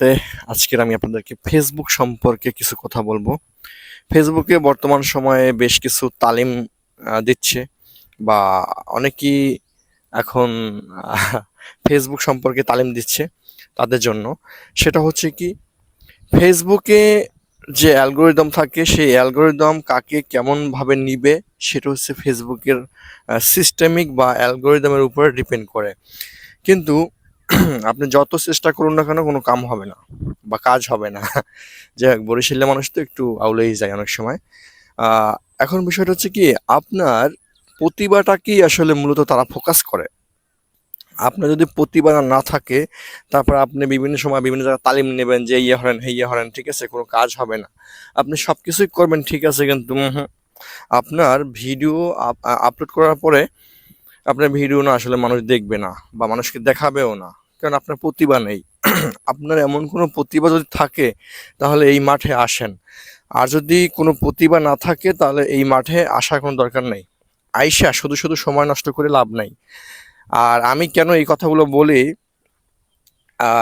তে আজকের আমি আপনাদেরকে ফেসবুক সম্পর্কে কিছু কথা বলব। ফেসবুকে বর্তমান সময়ে বেশ কিছু তালিম দিচ্ছে বা অনেকেই এখন ফেসবুক সম্পর্কে তালিম দিচ্ছে তাদের জন্য। সেটা হচ্ছে কি ফেসবুকে যে অ্যালগোরিদম থাকে, সেই অ্যালগোরিদম কাকে কেমনভাবে নিবে সেটা হচ্ছে ফেসবুকের সিস্টেমিক বা অ্যালগোরিদমের উপরে ডিপেন্ড করে। কিন্তু আপনি যত চেষ্টা করুন না কেন, কোনো কাম হবে না বা কাজ হবে না। যাই হোক, বরিশালের মানুষ তো একটু আউলেই যায় অনেক সময়। এখন বিষয়টা হচ্ছে কি, আপনার প্রতিভাটাকেই আসলে মূলত তারা ফোকাস করে। আপনার যদি প্রতিভা না থাকে, তারপর আপনি বিভিন্ন সময় বিভিন্ন জায়গায় তালিম নেবেন যে ইয়ে হরেন হে ইয়ে হরেন ঠিক আছে, কোনো কাজ হবে না। আপনি সব কিছুই করবেন, ঠিক আছে, কিন্তু আপনার ভিডিও আপলোড করার পরে আপনার ভিডিও না আসলে মানুষ দেখবে না বা মানুষকে দেখাবেও না। কারণ আপনার প্রতিভা নেই। আপনার এমন কোনো প্রতিভা যদি থাকে, তাহলে এই মাঠে আসেন। আর যদি কোনো প্রতিভা না থাকে, তাহলে এই মাঠে আসার কোনো দরকার নেই। আইসা শুধু শুধু সময় নষ্ট করে লাভ নাই। আর আমি কেন এই কথাগুলো বলি?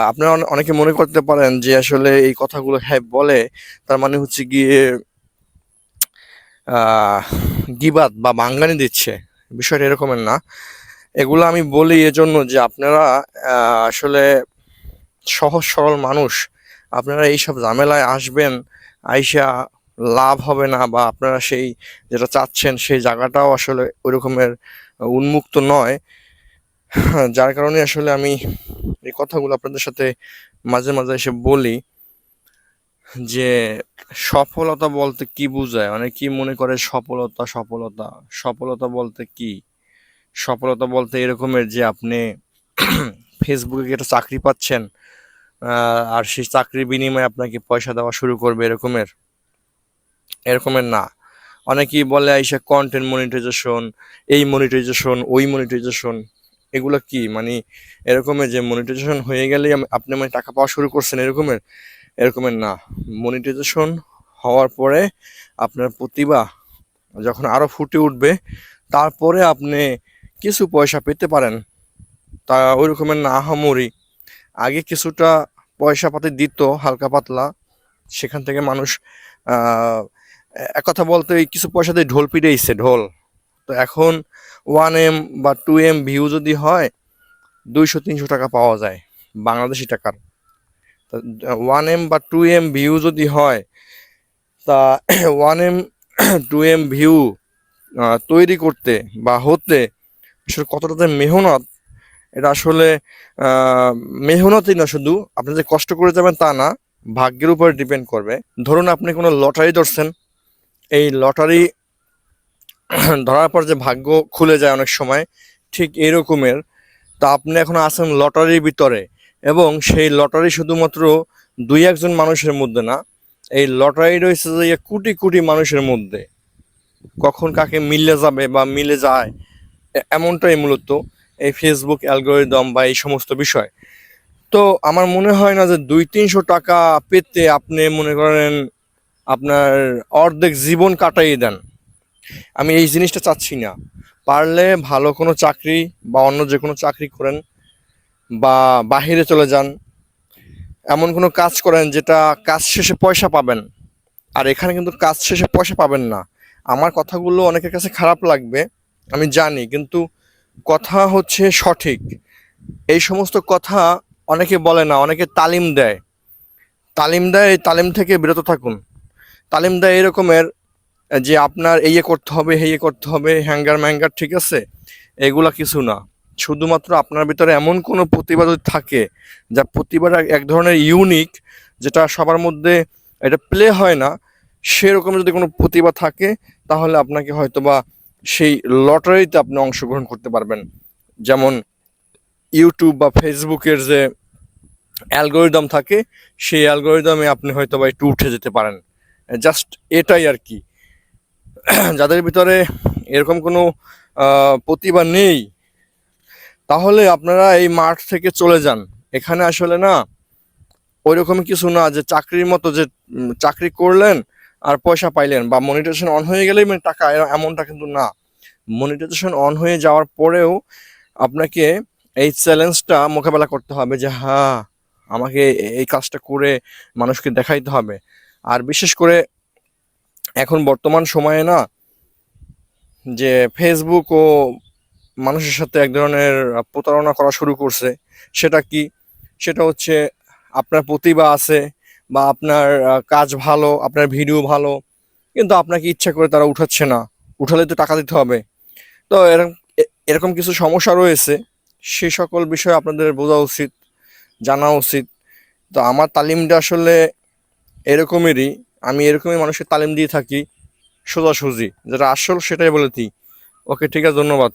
আপনারা অনেকে মনে করতে পারেন যে আসলে এই কথাগুলো হ্যাঁ বলে, তার মানে হচ্ছে গিয়ে গিবাদ বা বাঙ্গানি দিচ্ছে। বিষয়টা এরকমের না। এগুলো আমি বলি এজন্য যে আপনারা আসলে সহজ সরল মানুষ, আপনারা এইসব ঝামেলায় আসবেন, আইসা লাভ হবে না বা আপনারা সেই যেটা চাচ্ছেন সেই জায়গাটাও আসলে ওই রকমের উন্মুক্ত নয়। যার কারণে আসলে আমি এই কথাগুলো আপনাদের সাথে মাঝে মাঝে এসে বলি। যে সফলতা বলতে কি বোঝায়? অনেকেই মনে করে সফলতা সফলতা। সফলতা বলতে কি? সফলতা বলতে এরকমের যে আপনি ফেসবুকে একটা চাকরি পাচ্ছেন আর সেই চাকরির বিনিময়ে আপনাকে পয়সা দেওয়া শুরু করবে এরকমের? এরকমের না। অনেকেই বলে, আইসা কন্টেন্ট মনিটাইজেশন এই মনিটাইজেশন ওই মনিটাইজেশন এগুলো কি? মানে এরকমের যে মনিটাইজেশন হয়ে গেলেই আপনি মানে টাকা পাওয়া শুরু করছেন এরকমের? এরকমের না। মনিটাইজেশন হওয়ার পরে আপনার প্রতিভা যখন আরও ফুটে উঠবে, তারপরে আপনি কিছু পয়সা পেতে পারেন। তা ওই রকমের না আহামরি আগে কিছুটা পয়সা পাতি দিত, হালকা পাতলা। সেখান থেকে মানুষ এক কথা বলতে কিছু পয়সা দিয়ে ঢোল পিটাইছে, ঢোল। তো এখন ওয়ান এম বা টু এম ভিউ যদি হয়, দুইশো, তিনশো টাকা পাওয়া যায়, বাংলাদেশি টাকার। ওয়ান এম বা টু এম ভিউ যদি হয়, তা one M two M view তৈরি করতে বা হতে আসলে কতটা যে মেহনত, এটা আসলে মেহনতই না শুধু, আপনি যে কষ্ট করে যাবেন তা না, ভাগ্যের উপর ডিপেন্ড করবে। ধরুন আপনি কোনো লটারি ধরছেন, এই লটারি ধরার পর যে ভাগ্য খুলে যায় অনেক সময়, ঠিক এরকমের, তা আপনি এখন আছেন লটারির ভিতরে। এবং সেই লটারি শুধুমাত্র দুই একজন মানুষের মধ্যে না, এই লটারি রয়েছে যে কোটি কোটি মানুষের মধ্যে। কখন কাকে মিলে যাবে বা মিলে যায় এমনটাই মূলত এই ফেসবুক অ্যালগোরিদম বা এই সমস্ত বিষয়। তো আমার মনে হয় না যে দুই তিনশো টাকা পেতে আপনি মনে করেন আপনার অর্ধেক জীবন কাটাইয়ে দেন। আমি এই জিনিসটা চাচ্ছি না। পারলে ভালো কোনো চাকরি বা অন্য যে কোনো চাকরি করেন বা বাহিরে চলে যান, এমন কোনো কাজ করেন যেটা কাজ শেষে পয়সা পাবেন। আর এখানে কিন্তু কাজ শেষে পয়সা পাবেন না। আমার কথাগুলো অনেকের কাছে খারাপ লাগবে, আমি জানি, কিন্তু কথা হচ্ছে সঠিক। এই সমস্ত কথা অনেকে বলে না, অনেকে তালিম দেয়। তালিম দেয়, এই তালিম থেকে বিরত থাকুন। তালিম দেয় এরকমের যে আপনার এই ইয়ে করতে হবে ইয়ে করতে হবে হ্যাঙ্গার ম্যাঙ্গার ঠিক আছে, এগুলা কিছু না। শুধুমাত্র আপনার ভিতরে এমন কোনো প্রতিভা যদি থাকে, যা প্রতিভাটা এক ধরনের ইউনিক যেটা সবার মধ্যে এটা প্লে হয় না, সেরকম যদি কোনো প্রতিভা থাকে, তাহলে আপনাকে হয়তোবা সেই লটারিতে আপনি অংশগ্রহণ করতে পারবেন। যেমন ইউটিউব বা ফেসবুকের যে অ্যালগোরিদম থাকে, সেই অ্যালগোরিদমে আপনি হয়তোবা একটু উঠে যেতে পারেন। জাস্ট এটাই আর কি। যাদের ভিতরে এরকম কোনো প্রতিভা নেই তাহলে আপনারা এই মাঠ থেকে চলে যান। এখানে আসলে না, ওইরকম কিছু না যে চাকরির মতো যে চাকরি করলেন আর পয়সা পাইলেন বা মনিটাইজেশন অন হয়ে গেলেই মানে টাকা এমনটা কিন্তু না। মনিটাইজেশন অন হয়ে যাওয়ার পরেও আপনাকে এই চ্যালেঞ্জটা মোকাবেলা করতে হবে যে হ্যাঁ আমাকে এই কাজটা করে মানুষকে দেখাইতে হবে। আর বিশেষ করে এখন বর্তমান সময়ে না, যে ফেসবুক ও মানুষের সাথে এক ধরনের প্রতারণা করা শুরু করছে। সেটা কি? সেটা হচ্ছে আপনার প্রতিভা আছে বা আপনার কাজ ভালো, আপনার ভিডিও ভালো, কিন্তু আপনাকে ইচ্ছা করে তারা উঠাচ্ছে না। উঠালে তো টাকা দিতে হবে। তো এরকম এরকম কিছু সমস্যা রয়েছে, সে সকল বিষয় আপনাদের বোঝা উচিত, জানা উচিত। তো আমার তালিমটা আসলে এরকমেরই, আমি এরকমই মানুষের তালিম দিয়ে থাকি, সোজাসুজি। যেটা আসল সেটাই বলে দিই। ওকে, ঠিক আছে, ধন্যবাদ।